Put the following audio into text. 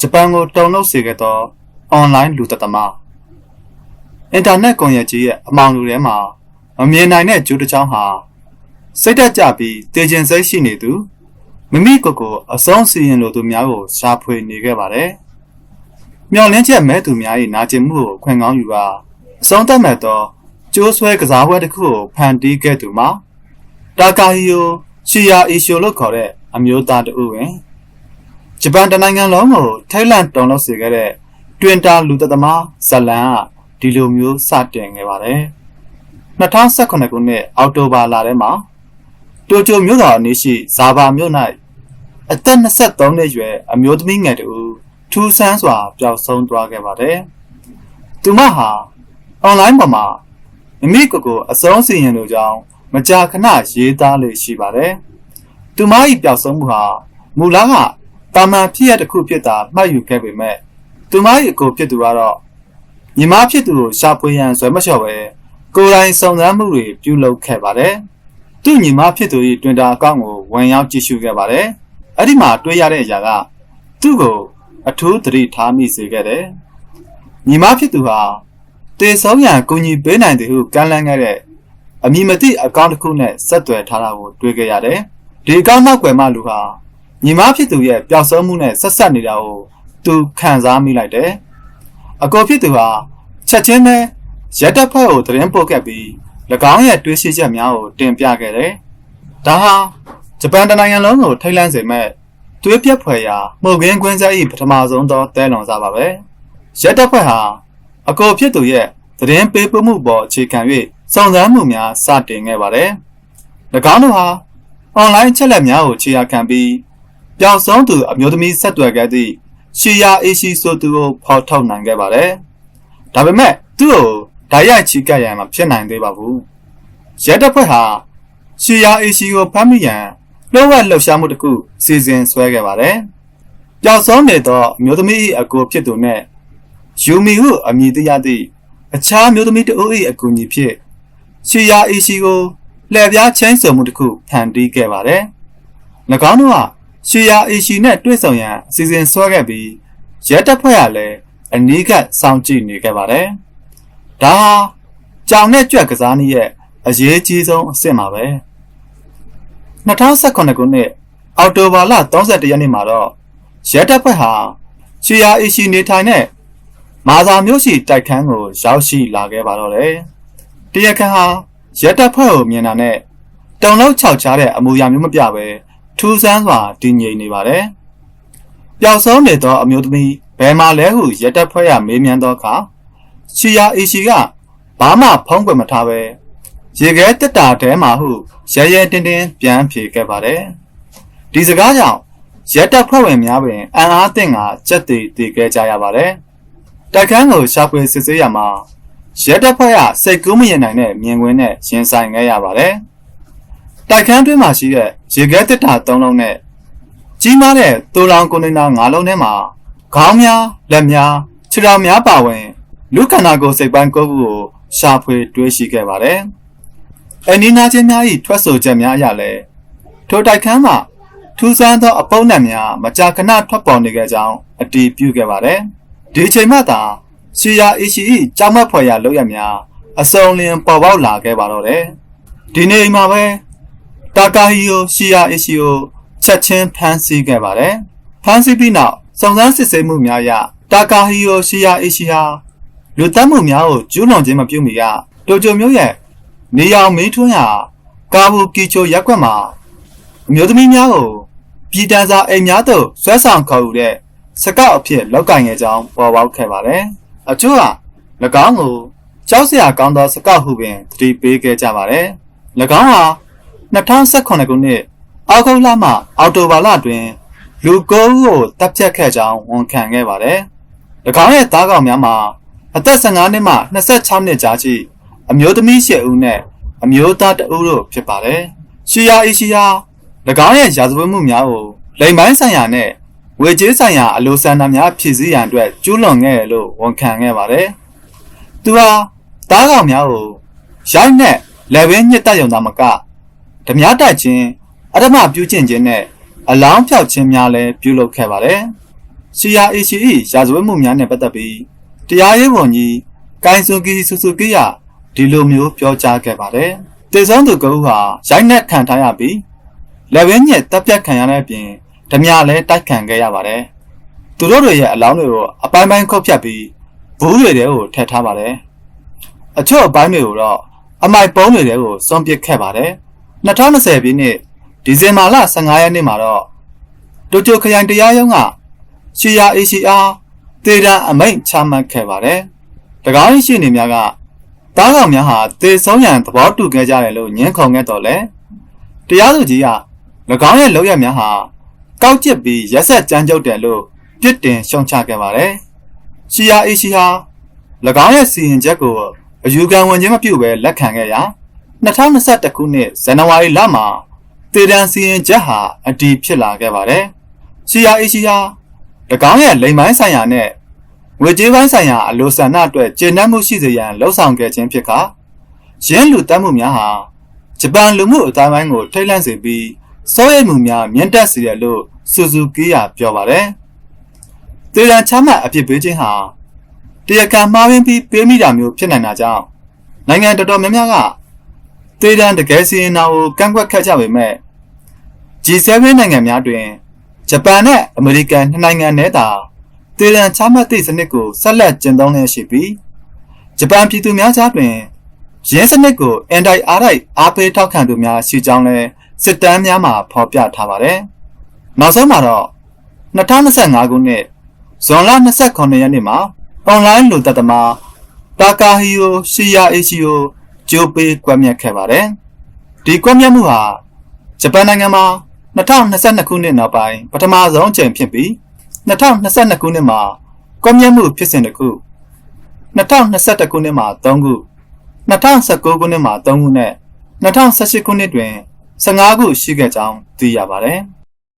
ဂျပန်ကိုတုံ့နှုတ်စေခဲ့သောအွန်လိုင်းလူသက်သမားအင်တာနက်ကွန်ရက်ကြီးရဲ့အမောင်လူထဲမှာမမြင်နိုင်တဲ့ဂျိုးတစ်ချောင်းဟာစိတ်တက်ကြပြီးတည်ကျင်စိတ်ရှိနေသူမိမိကိုယ်ကိုအဆုံးစီရင်လိုသူများကိုရှာဖွေနေခဲ့ပါတယ်။မျော်လင့်ချက်မဲ့သူများ၏နာကျင်မှုကိုခွင့်ကောင်းယူကာအဆုံးသတ်မဲ့သောကျိုးဆွဲကစားပွဲတစ်ခုကိုဖန်တီးခဲ့သူမှာတာကာဟီယိုရှီယာအီရှိုလို့ခေါ်တဲ့အမျိုးသားတဦးဝင် ဂျပန်တနိုင်ငံလုံးကိုထိုင်းလန်တုံလို့စေခဲ့တဲ့တွင်တာလူသက်သမားဇလန်ကဒီလိုမျိုးစတင်ခဲ့ပါတယ်2018ခုနှစ်အောက်တိုဘာလထဲမှာတိုကျိုမြို့တော်အနီးရှိဇာဘာမြို့၌အသက်23နှစ်အရွယ်အမျိုးသမီးငယ်တူထူးဆန်းစွာပျောက်ဆုံးသွားခဲ့ပါတယ်သူမဟာအွန်လိုင်းပေါ်မှာမိမိကိုယ်ကိုအဆုံးစီရင်လိုကြောင်းမကြာခဏရေးသားလို့ရှိပါတယ်။သူမ၏ပျောက်ဆုံးမှုဟာမူလက တာမန်ဖြစ်ရတစ်ခုဖြစ်တာမှတ်ယူခဲ့ပေမဲ့သူမ၏အကိုဖြစ်သူကတော့ညီမဖြစ်သူကိုရှာဖွေရန်ဆွဲမလျှော့ပဲကိုယ်တိုင်စုံစမ်းမှုတွေပြုလုပ်ခဲ့ပါတယ်။သူ့ညီမဖြစ်သူ၏တွင်တာအကောင့်ကိုဝင်ရောက်ကြည့်ရှုခဲ့ပါတယ်။အဲ့ဒီမှာတွေ့ရတဲ့အရာကသူ့ကိုအထူးသတိထားမိစေခဲ့တယ်။ညီမဖြစ်သူဟာတေဆုံးရန်ကူညီပေးနိုင်တယ်ဟုကမ်းလှမ်းခဲ့တဲ့အမည်မသိအကောင့်တစ်ခုနဲ့ဆက်သွယ်ထားတာကိုတွေ့ခဲ့ရတယ်။ဒီအကောင့်နောက်ွယ်မှလူဟာ ညီမဖြစ်သူရဲ့ပျောက်ဆုံးမှုနဲ့ဆက်ဆက်နေတာကိုသူခံစားမိလိုက်တယ်။အကိုဖြစ်သူဟာချက်ချင်းပဲရက်တက်ဖွဲ့ကိုသတင်းပို့ခဲ့ပြီး၎င်းရဲ့တွေးရှိချက်များကိုတင်ပြခဲ့တယ်။ဒါဟာဂျပန်တနိုင်ငံလုံးကိုထိတ်လန့်စေမဲ့သွေးပြက်ဖွယ်ရာမှုခင်းကွင်းဆက်၏ပထမဆုံးသောတဲလွန်စားပါပဲ။ရက်တက်ဖွဲ့ဟာအကိုဖြစ်သူရဲ့သတင်းပေးပို့မှုပေါ်အခြေခံ၍စုံစမ်းမှုများစတင်ခဲ့ပါတယ်။၎င်းတို့ဟာအွန်လိုင်းချက်လက်များကိုခြေရာခံပြီး ပျောက်ဆုံးသူအမျိုးသမီးဆက်သွယ်ခဲ့သည့်ရှီယာအေရှိဆိုသူကိုဖော်ထုတ်နိုင်ခဲ့ပါတယ်။ဒါပေမဲ့သူ့ကိုဓာတ်ရိုက်ချီကပ်ရန်မဖြစ်နိုင်သေးပါဘူး။ရဲတပ်ဖွဲ့ဟာရှီယာအေရှိကိုဖမ်းမိရန်လှုပ်ဝက်လှုပ်ရှားမှုတစ်ခုစီစဉ်ဆွဲခဲ့ပါတယ်။ပျောက်ဆုံးနေသောအမျိုးသမီး၏အကိုဖြစ်သူနဲ့ယူမီဟုအမည်တရသည့်အခြားမျိုးသမီးတအုပ်၏အကူအညီဖြင့်ရှီယာအီရှိကိုလှည့်ပြားချင်းစုံမှုတစ်ခုဖန်တီးခဲ့ပါတယ်။၎င်းတို့က ရှီယာအီရှိနဲ့တွေ့ဆုံရန်အစီအစဉ်ဆွဲခဲ့ပြီးရဲတပ်ဖွဲ့ကလည်းအနီးကပ်စောင့်ကြည့်နေခဲ့ပါတယ်။ဒါဟာကြောင်နဲ့ကြွက်ကစားနည်းရဲ့အရေးကြီးဆုံးအဆင့်ပါပဲ။2018ခုနှစ်အောက်တိုဘာလ31ရက်နေ့မှာတော့ရဲတပ်ဖွဲ့ဟာရှီယာအီရှိနေထိုင်တဲ့မာသာမျိုးရှိတိုက်ခန်းကိုရောက်ရှိလာခဲ့ပါတော့တယ်။တရားခံဟာရက်တပ်ဖွဲ့ကိုမြင်တာနဲ့တုံလုံးခြောက်ချတဲ့အမူအရာမျိုးမပြပဲ ထူးဆန်းစွာတည်ငြိမ်နေပါတယ်။ပျောက်ဆုံးနေသောအမျိုးသမီးဘယ်မှာလဲဟုရက်တပ်ဖွဲ့ကမေးမြန်းသောအခါချီယာအီရှိကဘာမှဖုံးကွယ်မထားပဲရေခဲတက်တာတဲမှာဟုရဲရဲတင်းတင်းပြန်ဖြေခဲ့ပါတယ်။ဒီစကားကြောင့်ရက်တပ်ဖွဲ့ဝင်များပင်အံအားသင့်ကစက်တည်တည်ခဲ့ကြရပါတယ်။တိုက်ခန်းကိုရှာဖွေစစ်ဆေးရမှာရဲတပ်ဖွဲ့ကစိတ်ကူးမရင်နိုင်တဲ့မြင်ကွင်းနဲ့ရင်ဆိုင်ခဲ့ရပါတယ်။ တိုက်ခန်းတွင်းမှာရှိတဲ့ရေခဲတစ်တာ၃လုံးနဲ့ကြီးမားတဲ့တိုးလောင်ကွန်တိန်နာ၅လုံးထဲမှာခေါင်းများလက်များခြေထောက်များပါဝင်လူခန္ဓာကိုယ်စိတ်ပိုင်းကိုယ်ကိုရှာဖွေတွေးရှိခဲ့ပါတယ်။အနီးနားချင်းများ၏ထွက်ဆိုချက်များအရလည်းထိုတိုက်ခန်းမှာထူးဆန်းသောအပုံနဲ့များမကြာခဏထွက်ပေါ်နေကြကြောင်းအတည်ပြုခဲ့ပါတယ်။ဒီချိန်မှသာရှီယာအီရှီ၏ကြောက်မက်ဖွယ်ရာလုပ်ရများအစုံလင်ပေါ်ပေါက်လာခဲ့ပါတော့တယ်ဒီနေ့မှာပဲ တာကာဟီယိုရှီယာအီရှီကိုချက်ချင်းဖမ်းဆီးခဲ့ပါတယ်ဖမ်းဆီးပြီးနောက်စုံစမ်းစစ်ဆေးမှုများအရတာကာဟီယိုရှီယာအီရှီဟာလူတက်မှုများကိုကျူးလွန်ခြင်းမပြုမီကတိုကျိုမြို့ရဲ့နေရောင်မင်းထွန်းရာကာဘူကီချိုရက်ကွက်မှာအမျိုးသမီးများကိုပြည်တန်းစာအိမ်များသို့ဆွဲဆောင်ခေါ်ယူတဲ့စကောက်အဖြစ်လောက်ကင်ရဲ့ကြောင်းပေါ်ပေါက်ခဲ့ပါတယ်။အချို့က၎င်းကိုကြောက်စရာကောင်းသောစကောက်ဟုပင်သတိပေးခဲ့ကြပါတယ်။၎င်းဟာ 2018ခုနှစ်အောက်တိုဘာလမှအောက်တိုဘာလတွင်လူကိုးဦးကိုတပ်ဖြတ်ခဲ့ကြောင်းဝန်ခံခဲ့ပါတယ်။၎င်းရဲ့သားကောင်များမှာအသက်15နှစ်မှ26နှစ်ကြားရှိအမျိုးသမီး10ဦးနဲ့အမျိုးသား2ဦးတို့ဖြစ်ပါတယ်။ရှီယာအီရှီယာ၎င်းရဲ့ရာဇဝတ်မှုများကိုလိမ်ပိုင်းဆိုင်ရာနဲ့ဝေကျေးဆိုင်ရာအလိုဆန္ဒများဖြည့်ဆည်းရန်အတွက်ကျူးလွန်ခဲ့လို့ဝန်ခံခဲ့ပါတယ်။သူဟာတားကောင်များကိုရိုက်နဲ့လက်ဝဲညှစ်တက်ရုံသာမက ဓမြတိုက်ခြင်းအဓမ္မပြုကျင့်ခြင်းနဲ့အလောင်းဖြောက်ခြင်းများလည်းပြုလုပ်ခဲ့ပါတယ်။ CRACE ရာဇဝတ်မှုများနဲ့ပတ်သက်ပြီးတရားရေးဝန်ကြီးကိုင်ဆွန်ကီဆူဆူကီယာဒီလိုမျိုးပြောကြားခဲ့ပါတယ်။တေဆုံးသူကဦးဟာရိုက်နှက်ခံထားရပြီးလက်ဝဲညက်တပ်ပြတ်ခံရတဲ့အပြင်ဓမြလည်းတိုက်ခံခဲ့ရပါတယ်။သူတို့တွေရဲ့အလောင်းတွေကိုအပိုင်းပိုင်းခုတ်ဖြတ်ပြီးဘူးတွေထဲကိုထည့်ထားပါတယ်။အချို့အပိုင်းတွေကိုတော့အမိုက်ပုံးတွေထဲကိုစွန့်ပစ်ခဲ့ပါတယ်။ 2020ပြည့်နှစ်ဒီဇင်ဘာလ15ရက်နေ့မှာတော့တိုကျိုခရိုင်တရားရုံးက CRACR တေဒံအမိန့်ချမှတ်ခဲ့ပါတယ်။၎င်းရှိနေများကတားကောင်များဟာတေဆုံးရန်သဘောတူခဲ့ကြတယ်လို့ညှင်းခုန်ခဲ့တော်လဲတရားသူကြီးက၎င်းရဲ့လုပ်ရများဟာကောက်ကျစ်ပြီးရက်ဆက်ကြမ်းကြုတ်တယ်လို့ပြစ်တင်ရှုံချခဲ့ပါတယ်။ CRAC ဟာ၎င်းရဲ့စီရင်ချက်ကိုအယူခံဝင်ခြင်းမပြုဘဲလက်ခံခဲ့ရာ 2021ခုနှစ်ဇန်နဝါရီလမှာတေဒံစီရင်ချက်ဟာအတည်ဖြစ်လာခဲ့ပါတယ်။ CRAC ဟာ၎င်းရဲ့လိမ်ပိုင်းဆိုင်ရာနဲ့ငွေကြေးပိုင်းဆိုင်ရာအလိုဆန္ဒအတွက်ကျေနပ်မှုရှိစေရန်လှုံ့ဆော်ခဲ့ခြင်းဖြစ်ကာရင်းလူတက်မှုများဟာဂျပန်လူမှုအတိုင်းပိုင်းကိုထိတ်လန့်စေပြီးစိုးရိမ်မှုများမြင့်တက်စေတယ်လို့စူဇူကီယာပြောပါတယ်။တေရန်ချမှတ်အဖြစ်ပေးခြင်းဟာတရားခံမှားယွင်းပြီးပေးမိတာမျိုးဖြစ်နိုင်တာကြောင့်နိုင်ငံတော်တော်များများက တေရန်တကယ်စီရင်တာကိုကန့်ကွက်ခဲ့ကြပေမဲ့ G7 နိုင်ငံများတွင်ဂျပန်နဲ့အမေရိကန်နှစ်နိုင်ငံနဲ့သာတေလန်ချမှတ်သည့်စနစ်ကိုဆက်လက်ကျင့်သုံးလျက်ရှိပြီးဂျပန်ပြည်သူများကြားတွင်ရင်းစနစ်ကိုအန်တိုင်းအားလိုက်အားပေးထောက်ခံသူများရှိကြောင်းလည်းစစ်တမ်းများမှာဖော်ပြထားပါတယ်။နောက်ဆုံးမှာတော့2025ခုနှစ်ဇွန်လ29ရက်နေ့မှာအွန်လိုင်းလူသက်သမားတာကာဟီယိုရှီယာအေရှီယို ဂျိုပေးကွက်မြက်ခဲ့ပါတယ်။ဒီကွက်မြက်မှုဟာဂျပန်နိုင်ငံမှာ2022ခုနှစ်နောက်ပိုင်းပထမဆုံးအကြိမ်ဖြစ်ပြီး2022ခုနှစ်မှာကွန်မြတ်မှုဖြစ်စဉ်တစ်ခု2021ခုနှစ်မှာ3ခု2019ခုနှစ်မှာ3ခုနဲ့2018ခုနှစ်တွင်15ခုရှိခဲ့ကြောင်းသိရပါတယ်။